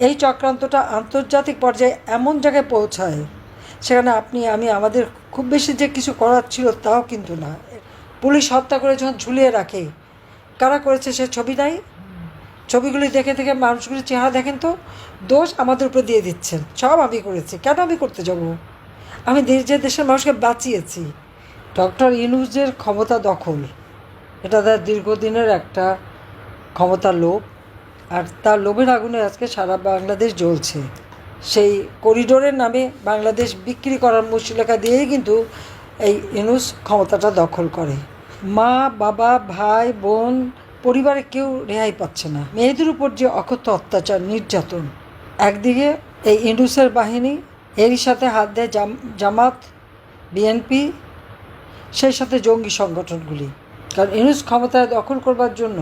এই চক্রান্তটা আন্তর্জাতিক পর্যায়ে এমন জায়গায় পৌঁছায়, সেখানে আপনি, আমি, আমাদের খুব বেশি যে কিছু করার ছিল তাও কিন্তু না। পুলিশ হত্যা করে যখন ঝুলিয়ে রাখে, কারা করেছে সে ছবি নাই? ছবিগুলি দেখে দেখে মানুষগুলির চেহারা দেখেন তো, দোষ আমাদের উপরে দিয়ে দিচ্ছেন। সব আমি করেছি, কেন আমি করতে যাব? আমি নিজের দেশের মানুষকে বাঁচিয়েছি। ডক্টর ইনুজের ক্ষমতা দখল। এটা তার দীর্ঘদিনের একটা ক্ষমতার লোভ। আর তার লোভের আগুনে আজকে সারা বাংলাদেশ জ্বলছে। সেই করিডোরের নামে বাংলাদেশ বিক্রি করার মুশলেখা দিয়েই কিন্তু এই ইনুস ক্ষমতাটা দখল করে। মা, বাবা, ভাই, বোন, পরিবারে কেউ রেহাই পাচ্ছে না। মেয়েদের উপর যে অকথ্য অত্যাচার, নির্যাতন, একদিকে এই ইনুসের বাহিনী, এরই সাথে হাত দেয় জাম, জামাত, বিএনপি, সেই সাথে জঙ্গি সংগঠনগুলি। কারণ ইনুস ক্ষমতায় দখল করবার জন্য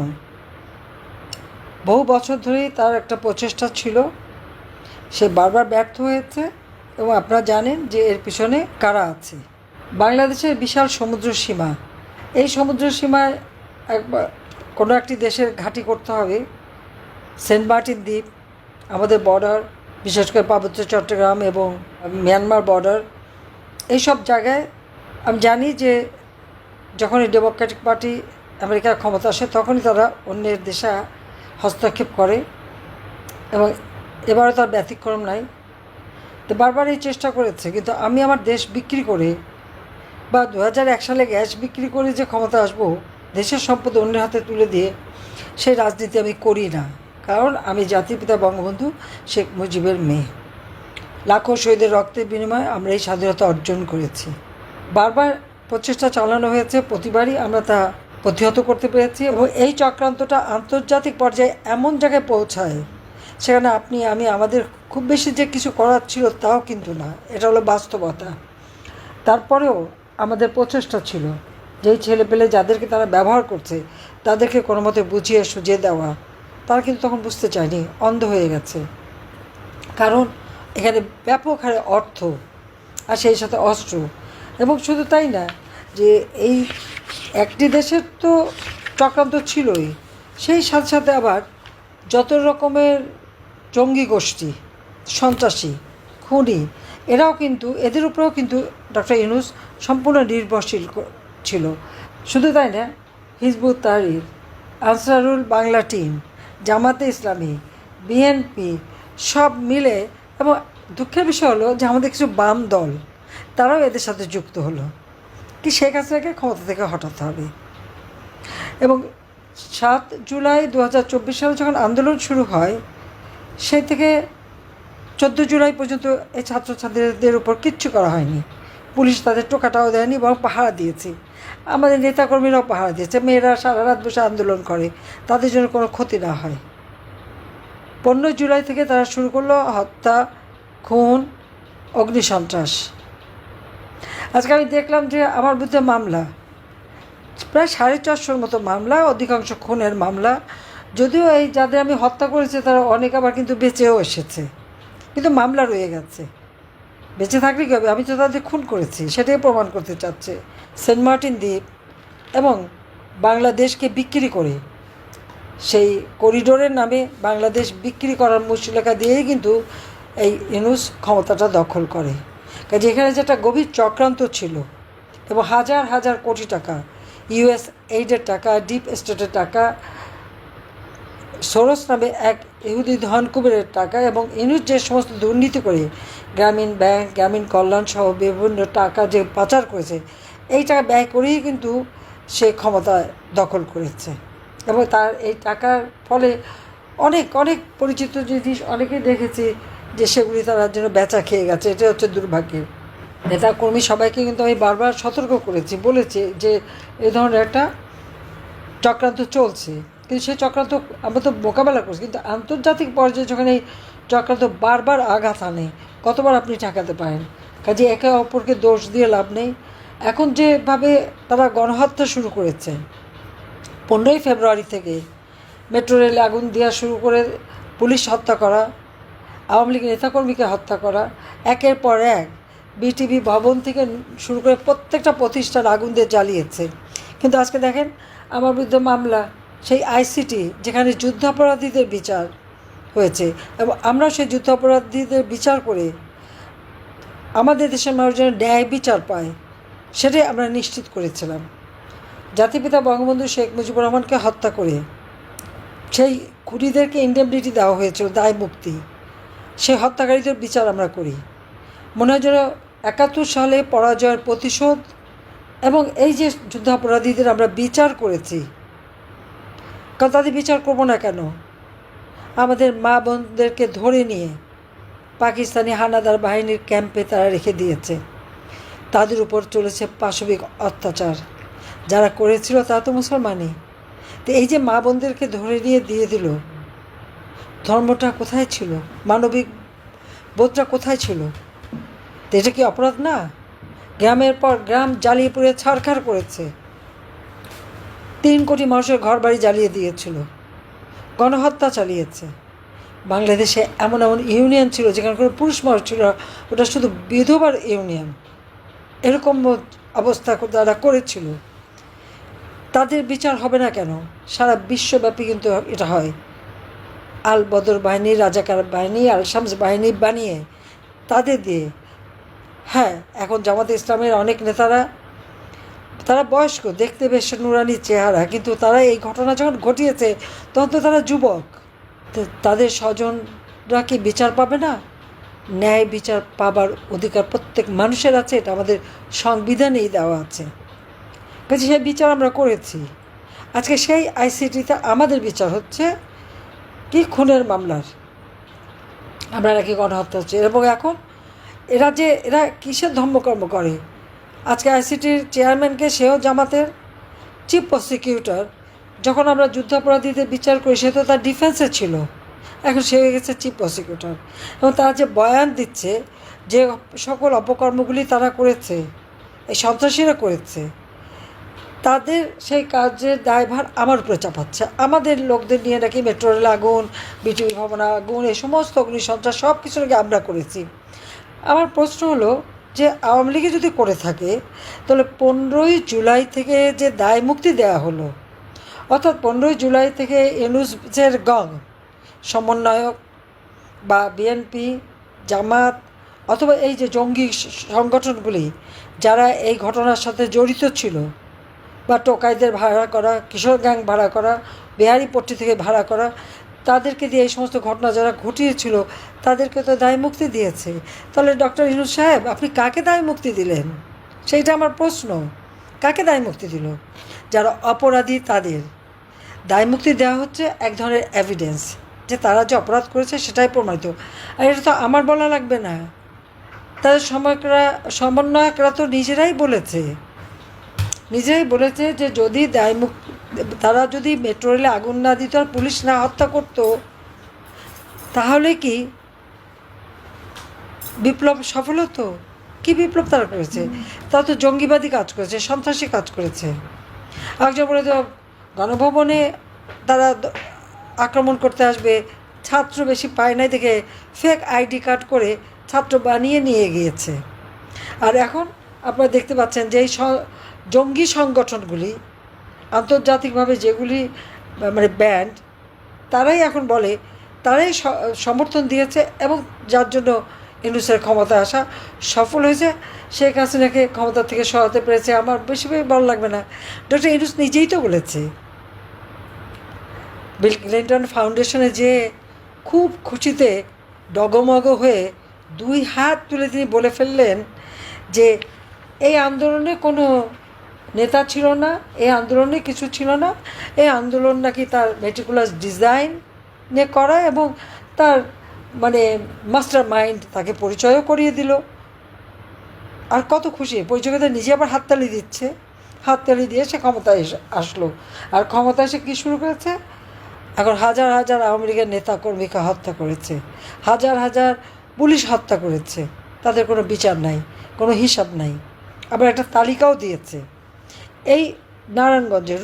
বহু বছর ধরেই তার একটা প্রচেষ্টা ছিল। সে বারবার ব্যর্থ হয়েছে এবং আপনারা জানেন যে এর পিছনে কারা আছে। বাংলাদেশের বিশাল সমুদ্র সীমা। এই সমুদ্র সীমায় একবার কোনো একটি দেশের ঘাঁটি করতে হবে। সেন্ট মার্টিন দ্বীপ, আমাদের বর্ডার, বিশেষ করে পার্বত্য চট্টগ্রাম এবং মিয়ানমার বর্ডার, এইসব জায়গায় আমি জানি যে যখনই ডেমোক্রেটিক পার্টি আমেরিকার ক্ষমতা আসে, তখনই তারা অন্যের দেশে হস্তক্ষেপ করে এবং এবারও তার ব্যতিক্রম নাই। তো বারবার এই চেষ্টা করেছে, কিন্তু আমি আমার দেশ বিক্রি করে বা দু সালে গ্যাস বিক্রি করে যে ক্ষমতা আসব, দেশের সম্পদ অন্যের হাতে তুলে দিয়ে সেই রাজনীতি আমি করি না। কারণ আমি জাতির পিতা, বঙ্গবন্ধু শেখ মুজিবের মেয়ে। লাখো শহীদের রক্তের বিনিময়ে আমরা এই স্বাধীনতা অর্জন করেছি। বারবার প্রচেষ্টা চালানো হয়েছে, প্রতিবারই আমরা তা প্রতিহত করতে পেরেছি এবং এই চক্রান্তটা আন্তর্জাতিক পর্যায়ে এমন জায়গায় পৌঁছায়, সেখানে আপনি, আমি, আমাদের খুব বেশি যে কিছু করার ছিল তাও কিন্তু না। এটা হলো বাস্তবতা। তারপরেও আমাদের প্রচেষ্টা ছিল যেই ছেলে পেলে যাদেরকে তারা ব্যবহার করছে, তাদেরকে কোনো মতে বুঝিয়ে সুঝিয়ে দেওয়া, তারা কিন্তু তখন বুঝতে চায়নি, অন্ধ হয়ে গেছে। কারণ এখানে ব্যাপক হারে অর্থ আর সেই সাথে অস্ত্র। এবং শুধু তাই না, যে এই একটি দেশের তো চক্রান্ত ছিলই। সেই সাথে সাথে আবার যত রকমের জঙ্গি গোষ্ঠী, সন্ত্রাসী, খুনি, এরাও কিন্তু, এদের উপরেও কিন্তু ডক্টর ইউনুস সম্পূর্ণ নির্ভরশীল ছিল। শুধু তাই না, Hizbut Tahrir, Ansarul Bangla team, Jamaat Islami, BNP সব মিলে এবং দুঃখের বিষয় হলো যে আমাদের কিছু বাম দল, তারাও এদের সাথে যুক্ত হলো। কি শেখ হাসিনাকে ক্ষমতা থেকে হটাতে হবে? এবং সাত জুলাই দু হাজার চব্বিশ সালে যখন আন্দোলন শুরু হয়, সেই থেকে চোদ্দ জুলাই পর্যন্ত এই ছাত্রছাত্রীদের উপর কিচ্ছু করা হয়নি। পুলিশ তাদের টোকাটাও দেয়নি বরং পাহারা দিয়েছে। আমাদের নেতাকর্মীরাও পাহারা দিয়েছে। মেয়েরা সারা রাত বসে আন্দোলন করে। তাদের জন্য কোনো ক্ষতি না হয়। পনেরোই জুলাই থেকে তারা শুরু করল হত্যা, খুন, অগ্নিসন্ত্রাস। আজকে আমি দেখলাম যে আমার বিরুদ্ধে মামলা। প্রায় সাড়ে চারশোর মতো মামলা, অধিকাংশ খুনের মামলা। যদিও এই যাদের আমি হত্যা করেছি, তারা অনেক আবার কিন্তু বেঁচেও এসেছে। কিন্তু মামলা রয়ে গেছে। বেঁচে থাকলে কী হবে? আমি তো তাদের খুন করেছি, সেটাই প্রমাণ করতে চাচ্ছে। সেন্ট মার্টিন দ্বীপ এবং বাংলাদেশকে বিক্রি করে। সেই করিডোরের নামে বাংলাদেশ বিক্রি করার মুশলেখা দিয়েই কিন্তু এই ইনুস ক্ষমতাটা দখল করে। কাজে এখানে যেটা গভীর চক্রান্ত ছিল, এবং হাজার হাজার কোটি টাকা ইউএস এইডের টাকা ডিপ স্টেটের টাকা সোরস নামে এক ইহুদি ধনকুবেরের টাকা, এবং ইনুস যে সমস্ত দুর্নীতি করে গ্রামীণ ব্যাংক, গ্রামীণ কল্যাণ সহ বিভিন্ন টাকা যে পাচার করেছে, এই টাকা ব্যয় করেই কিন্তু সে ক্ষমতা দখল করেছে। এবং তার এই টাকার ফলে অনেক অনেক পরিচিত জিনিস অনেকেই দেখেছি যে সেগুলি তারা যেন বেচা খেয়ে গেছে এটা হচ্ছে দুর্ভাগ্যের। নেতা কর্মী সবাইকে কিন্তু আমি বারবার সতর্ক করেছি, বলেছি যে এ ধরনের একটা চক্রান্ত চলছে। কিন্তু সেই চক্রান্ত আমরা তো মোকাবেলা করছি, কিন্তু আন্তর্জাতিক পর্যায়ে যখন এই চক্রান্ত বারবার আঘাত আনে, কতবার আপনি ঠেকাতে পারেন? কাজে একে অপরকে দোষ দিয়ে লাভ নেই। এখন যেভাবে তারা গণহত্যা শুরু করেছে, পনেরোই ফেব্রুয়ারি থেকে মেট্রো রেলে আগুন দেওয়া শুরু করে পুলিশ হত্যা করা আওয়ামী লীগের নেতাকর্মীকে হত্যা করা, একের পর এক বিটিভি ভবন থেকে শুরু করে প্রত্যেকটা প্রতিষ্ঠান আগুন দিয়ে জ্বালিয়েছে। কিন্তু আজকে দেখেন, আমার বিরুদ্ধে মামলা, সেই আইসিটি, যেখানে যুদ্ধাপরাধীদের বিচার হয়েছে, এবং আমরাও সেই যুদ্ধাপরাধীদের বিচার করে আমাদের দেশের মানুষ যেন ন্যায় বিচার পায়, সেটাই আমরা নিশ্চিত করেছিলাম। জাতিপিতা বঙ্গবন্ধু শেখ মুজিবুর রহমানকে হত্যা করে, সেই খুনিদেরকে ইন্ডেমনিটি দেওয়া হয়েছিল, দায় মুক্তি। সেই হত্যাকারীদের বিচার আমরা করি। মনে হয় যেন একাত্তর সালে পরাজয়ের প্রতিশোধ এবং এই যে যুদ্ধাপরাধীদের আমরা বিচার করেছি, কারণ তাদের বিচার করব না কেন? আমাদের মা বোনদেরকে ধরে নিয়ে পাকিস্তানি হানাদার বাহিনীর ক্যাম্পে তারা রেখে দিয়েছে। তাদের উপর চলেছে পাশবিক অত্যাচার। যারা করেছিল তারা তো মুসলমানই। তো এই যে মা বোনদেরকে ধরে নিয়ে দিয়ে দিল ধর্মটা কোথায় ছিল? মানবিক বোধটা কোথায় ছিল? এটা কি অপরাধ না? গ্রামের পর গ্রাম জ্বালিয়ে পুড়ে ছাড়খাড় করেছে। তিন কোটি মানুষের ঘর বাড়ি জ্বালিয়ে দিয়েছিল। গণহত্যা চালিয়েছে। বাংলাদেশে এমন এমন ইউনিয়ন ছিল যেখানে কোনো পুরুষ মানুষ ছিল ওটা শুধু বিধবার ইউনিয়ন। এরকম অবস্থা তারা করেছিল। তাদের বিচার হবে না কেন? সারা বিশ্বব্যাপী কিন্তু এটা হয়। আল বদর বাহিনী, রাজাকার বাহিনী আল শামস বাহিনী বানিয়ে তাদের দিয়ে হ্যাঁ এখন জামাতে ইসলামের অনেক নেতারা, তারা বয়স্ক, দেখতে বেশ নুরানি চেহারা, কিন্তু তারা এই ঘটনা যখন ঘটিয়েছে, তখন তো তারা যুবক। তাদের স্বজনরা কি বিচার পাবে না? ন্যায় বিচার পাবার অধিকার প্রত্যেক মানুষের আছে, এটা আমাদের সংবিধানেই দেওয়া আছে। কাজে সেই বিচার আমরা করেছি। আজকে সেই আইসিটিতে আমাদের বিচার হচ্ছে। কি খুনের মামলার? আমরা নাকি গণহত্যা হচ্ছে। এবং এখন এরা যে, এরা কিসের ধর্মকর্ম করে? আজকে আইসিটির চেয়ারম্যানকে সেও জামাতের চিফ প্রসিকিউটর যখন আমরা যুদ্ধাপরাধীদের বিচার করি, সে তো তার ডিফেন্সে ছিল। এখন সে হয়ে গেছে চিফ প্রসিকিউটর এবং তারা যে বয়ান দিচ্ছে যে সকল অপকর্মগুলি তারা করেছে, এই সন্ত্রাসীরা করেছে তাদের সেই কাজের দায়ভার আমার উপরে চাপাচ্ছে। আমাদের লোকদের নিয়ে নাকি মেট্রো রেল আগুন বিজয়ী ভবন আগুন, এই সমস্ত অগ্নি সন্ত্রাস সব কিছু নাকি আমরা করেছি। আমার প্রশ্ন হলো যে আওয়ামী লীগে যদি করে থাকে, তাহলে পনেরোই জুলাই থেকে যে দায় মুক্তি দেওয়া হলো, অর্থাৎ পনেরোই জুলাই থেকে এনুসের গং সমন্বয়ক বা বিএনপি, জামাত অথবা এই যে জঙ্গি সংগঠনগুলি, যারা এই ঘটনার সাথে জড়িত ছিল বা টোকাইদের ভাড়া করা, কিশোর গ্যাং ভাড়া করা বিহারি পট্টি থেকে ভাড়া করা, তাদেরকে দিয়ে এই সমস্ত ঘটনা যারা ঘটিয়েছিল, তাদেরকে তো দায় মুক্তি দিয়েছে। তাহলে ডক্টর ইনুস সাহেব, আপনি কাকে দায় মুক্তি দিলেন? সেইটা আমার প্রশ্ন। কাকে দায় মুক্তি দিল? যারা অপরাধী তাদের। দায় মুক্তি দেওয়া হচ্ছে এক ধরনের এভিডেন্স যে তারা যে অপরাধ করেছে সেটাই প্রমাণিত। আর এটা তো আমার বলা লাগবে না। তাদের সমন্বয়করা তো নিজেরাই বলেছে। নিজেরাই বলেছে যে যদি দায়মুক তারা যদি মেট্রো রেলে আগুন না দিত আর পুলিশ না হত্যা করতো, তাহলে কি বিপ্লব সফল হতো? কি বিপ্লব তারা করেছে তারা তো জঙ্গিবাদী কাজ করেছে, সন্ত্রাসী কাজ করেছে। একজন বলে তো গণভবনে তারা আক্রমণ করতে আসবে, ছাত্র বেশি পায় নাই দেখে ফেক আইডি কার্ড করে ছাত্র বানিয়ে নিয়ে গিয়েছে। আর এখন আপনারা দেখতে পাচ্ছেন যে এই জঙ্গি সংগঠনগুলি আন্তর্জাতিকভাবে যেগুলি মানে ব্যান্ড, তারাই এখন বলে, তারাই সমর্থন দিয়েছে এবং যার জন্য ইউনুসের ক্ষমতা আসা সফল হয়েছে। শেখ হাসিনাকে ক্ষমতা থেকে সরাতে পেরেছে আমার বেশি বেশি ভালো লাগবে না। ডক্টর ইউনুস নিজেই তো বলেছে। বিল ক্লিন্টন ফাউন্ডেশনে যে খুব খুশিতে ডগমগ হয়ে দুই হাত তুলে তিনি বলে ফেললেন যে, এই আন্দোলনে কোনো নেতা ছিল না এই আন্দোলনে কিছু ছিল না। এই আন্দোলন নাকি তার মেটিকুলাস ডিজাইন নিয়ে করা এবং তার মানে মাস্টার মাইন্ড তাকে পরিচয়ও করিয়ে দিল। আর কত খুশি পরিচয়তা নিজে আবার হাততালি দিচ্ছে। হাততালি দিয়ে সে ক্ষমতায় আসলো। আর ক্ষমতা সে কী শুরু করেছে? এখন হাজার হাজার আওয়ামী লীগের নেতা কর্মীকে হত্যা করেছে। হাজার হাজার পুলিশ হত্যা করেছে। তাদের কোনো বিচার নাই, কোনো হিসাব নাই। আবার একটা তালিকাও দিয়েছে। এই নারায়ণগঞ্জের,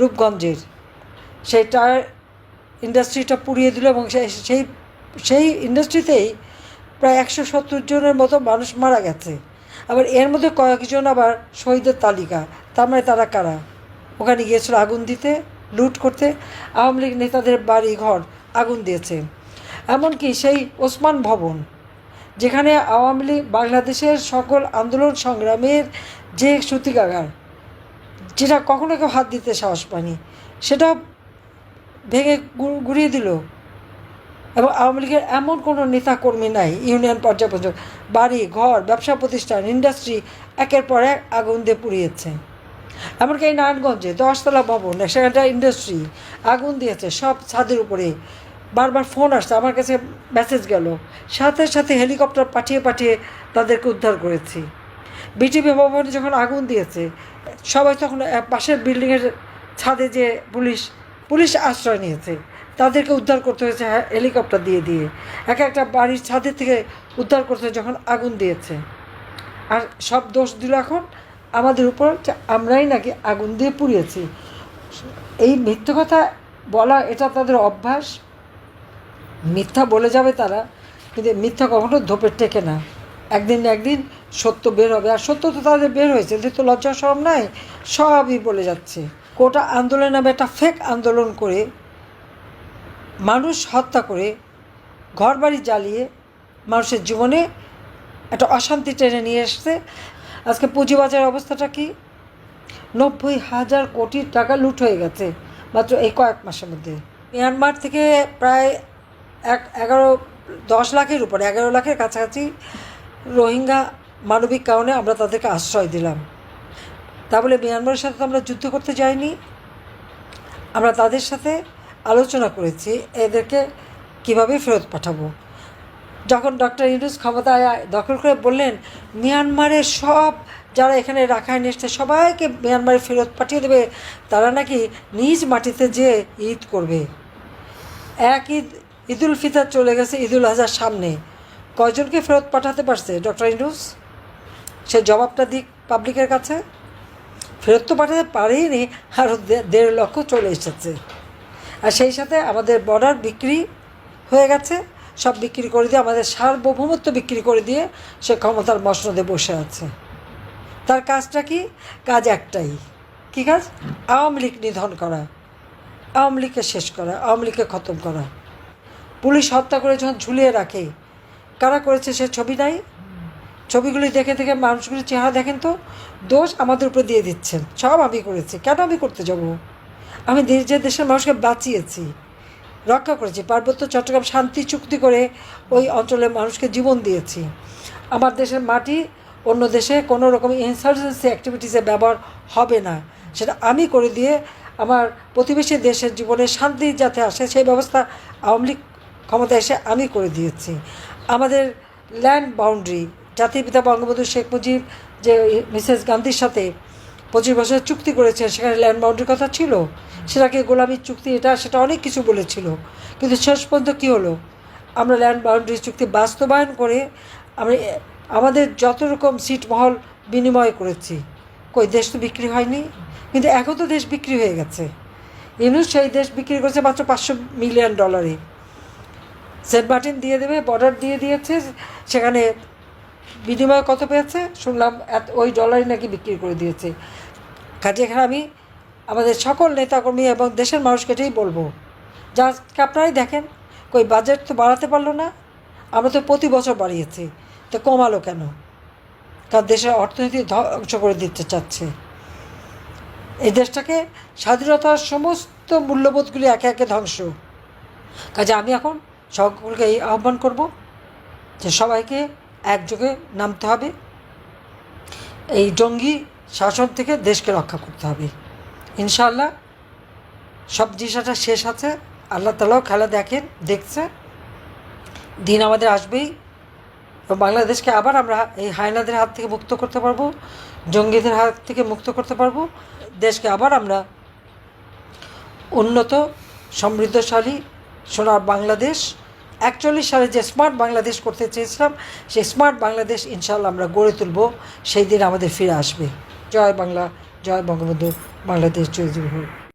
রূপগঞ্জের সেই টায়ার ইন্ডাস্ট্রিটা পুড়িয়ে দিল এবং সেই সেই ইন্ডাস্ট্রিতেই প্রায় একশো সত্তর জনের মতো মানুষ মারা গেছে। আবার এর মধ্যে কয়েকজন আবার শহীদের তালিকা। তার মানে তারা কারা? ওখানে গিয়েছিল আগুন দিতে, লুট করতে। আওয়ামী লীগ নেতাদের বাড়ি, ঘর আগুন দিয়েছে। এমনকি সেই ওসমান ভবন, যেখানে আওয়ামী লীগ বাংলাদেশের সকল আন্দোলন সংগ্রামের যে সূতিকাগার যেটা কখনো কেউ হাত দিতে সাহস পায়নি, সেটা ভেঙে গুড়িয়ে দিল। এবং আওয়ামী লীগের এমন কোনো নেতা কর্মী নাই, ইউনিয়ন পর্যায় পর্যন্ত। বাড়ি, ঘর, ব্যবসা প্রতিষ্ঠান ইন্ডাস্ট্রি একের পর এক আগুন দিয়ে পুড়িয়েছে। এমনকি এই নারায়ণগঞ্জে দশতলা ভবন, সেখানটা ইন্ডাস্ট্রি আগুন দিয়েছে। সব ছাদের উপরে বারবার ফোন আসছে। আমার কাছে মেসেজ গেল। সাথে সাথে হেলিকপ্টার পাঠিয়ে পাঠিয়ে তাদেরকে উদ্ধার করেছি। বিটিভি ভবনে যখন আগুন দিয়েছে সবাই তখন পাশের বিল্ডিংয়ের ছাদে যে পুলিশ পুলিশ আশ্রয় নিয়েছে তাদেরকে উদ্ধার করতে হয়েছে হ্যাঁ, হেলিকপ্টার দিয়ে দিয়ে। এক একটা বাড়ির ছাদের থেকে উদ্ধার করতে যখন আগুন দিয়েছে। আর সব দোষ দিল এখন আমাদের উপর আমরাই নাকি আগুন দিয়ে পুড়িয়েছি। এই মিথ্যে কথা বলা এটা তাদের অভ্যাস। মিথ্যা বলে যাবে তারা কিন্তু মিথ্যা কখনো ধোপের টেকে না। একদিন না একদিন সত্য বের হবে। আর সত্য তো তাদের বের হয়েছে, এদের তো লজ্জা সব নাই, সবই বলে যাচ্ছে। কোটা আন্দোলন নামে একটা ফেক আন্দোলন করে মানুষ হত্যা করে, ঘরবাড়ি জ্বালিয়ে মানুষের জীবনে একটা অশান্তি টেনে নিয়ে এসছে। আজকে পুঁজিবাজারের অবস্থাটা কি? নব্বই হাজার কোটি টাকা লুট হয়ে গেছে, মাত্র এই কয়েক মাসের মধ্যে। মিয়ানমার থেকে প্রায় এক, এগারো, দশ লাখের উপরে, এগারো লাখের কাছাকাছি রোহিঙ্গা মানবিক কারণে আমরা তাদেরকে আশ্রয় দিলাম। তা বলে মিয়ানমারের সাথে তো আমরা যুদ্ধ করতে যাইনি। আমরা তাদের সাথে আলোচনা করেছি, এদেরকে কীভাবে ফেরত পাঠাবো। যখন ডক্টর ইউনুস ক্ষমতায় দখল করে বললেন, মিয়ানমারের সব যারা এখানে রাখায় এসছে, সবাইকে মিয়ানমারে ফেরত পাঠিয়ে দেবে। তারা নাকি নিজ মাটিতে যে ঈদ করবে। এক ঈদ, ঈদুল ফিতর চলে গেছে ঈদুল আজহার সামনে। কয়জনকে ফেরত পাঠাতে পারছে ডক্টর ইউনুস? সে জবাবটা দিক পাবলিকের কাছে। ফেরত তো পাঠাতে পারেইনি আরও দেড় লক্ষ চলে এসেছে। আর সেই সাথে আমাদের বর্ডার বিক্রি হয়ে গেছে। সব বিক্রি করে দিয়ে আমাদের সার্বভৌমত্ব বিক্রি করে দিয়ে সে ক্ষমতার মসনদে বসে আছে। তার কাজটা কি? কাজ একটাই। কী কাজ? আওয়ামী লীগ নিধন করা। আওয়ামী লীগকে শেষ করা, আওয়ামী লীগকে খতম করা। পুলিশ হত্যা করে যখন ঝুলিয়ে রাখে, কারা করেছে সে ছবি নাই? ছবিগুলি দেখে দেখে মানুষগুলির চেহারা দেখেন তো? দোষ আমাদের উপরে দিয়ে দিচ্ছেন। সব আমি করেছি। কেন আমি করতে যাব? আমি নিজের দেশের মানুষকে বাঁচিয়েছি, রক্ষা করেছি, পার্বত্য চট্টগ্রাম শান্তি চুক্তি করে ওই অঞ্চলের মানুষকে জীবন দিয়েছি। আমার দেশের মাটি অন্য দেশে কোনো রকম ইনসার্জেন্সি অ্যাক্টিভিটিসে ব্যবহার হবে না। সেটা আমি করে দিয়ে আমার প্রতিবেশী দেশের জীবনে শান্তি যাতে আসে, সেই ব্যবস্থা আওয়ামী লীগ ক্ষমতা এসে আমি করে দিয়েছি। আমাদের ল্যান্ড বাউন্ডারি জাতির পিতা বঙ্গবন্ধু শেখ মুজিব যে মিসেস গান্ধীর সাথে পঁচিশ বছরের চুক্তি করেছে সেখানে ল্যান্ড বাউন্ডারির কথা ছিল, সেটাকে গোলামির চুক্তি, এটা সেটা অনেক কিছু বলেছিল। কিন্তু শেষ পর্যন্ত কী হলো? আমরা ল্যান্ড বাউন্ডারি চুক্তি বাস্তবায়ন করে আমরা আমাদের যত রকম সিট মহল বিনিময় করেছি, কই দেশ তো বিক্রি হয়নি, কিন্তু এখন তো দেশ বিক্রি হয়ে গেছে। ইউনুস সেই দেশ বিক্রি করেছে মাত্র পাঁচশো মিলিয়ন ডলারে সেন্ট মার্টিন দিয়ে দেবে, বর্ডার দিয়ে দিয়েছে, সেখানে বিনিময় কত পেয়েছে? শুনলাম এত, ওই ডলারই নাকি বিক্রি করে দিয়েছে। কাজে এখানে আমি আমাদের সকল নেতাকর্মী এবং দেশের মানুষকে এটাই বলব, যা আপনারাই দেখেন, কই বাজেট তো বাড়াতে পারল না, আমরা তো প্রতি বছর বাড়িয়েছি, তো কমালো কেন? কারণ দেশের অর্থনীতি ধ্বংস করে দিতে চাচ্ছে। এই দেশটাকে স্বাধীনতার সমস্ত মূল্যবোধগুলি একে একে ধ্বংস। কাজে আমি এখন সকলকে এই আহ্বান করব যে সবাইকে একযোগে নামতে হবে। এই জঙ্গি শাসন থেকে দেশকে রক্ষা করতে হবে। ইনশাল্লাহ সব জিনিসটা শেষ আছে। আল্লাহ তালাও খেলা দেখেন, দেখছে। দিন আমাদের আসবেই। বাংলাদেশকে আবার আমরা এই হায়নাদের হাত থেকে মুক্ত করতে পারব, জঙ্গিদের হাত থেকে মুক্ত করতে পারব। দেশকে আবার আমরা উন্নত, সমৃদ্ধশালী, সোনার বাংলাদেশ একচল্লিশ সালে যে স্মার্ট বাংলাদেশ করতে চেয়েছিলাম, সেই স্মার্ট বাংলাদেশ ইনশাল্লাহ আমরা গড়ে তুলব। সেই দিন আমাদের ফিরে আসবে। জয় বাংলা, জয় বঙ্গবন্ধু, বাংলাদেশ জয় জীবন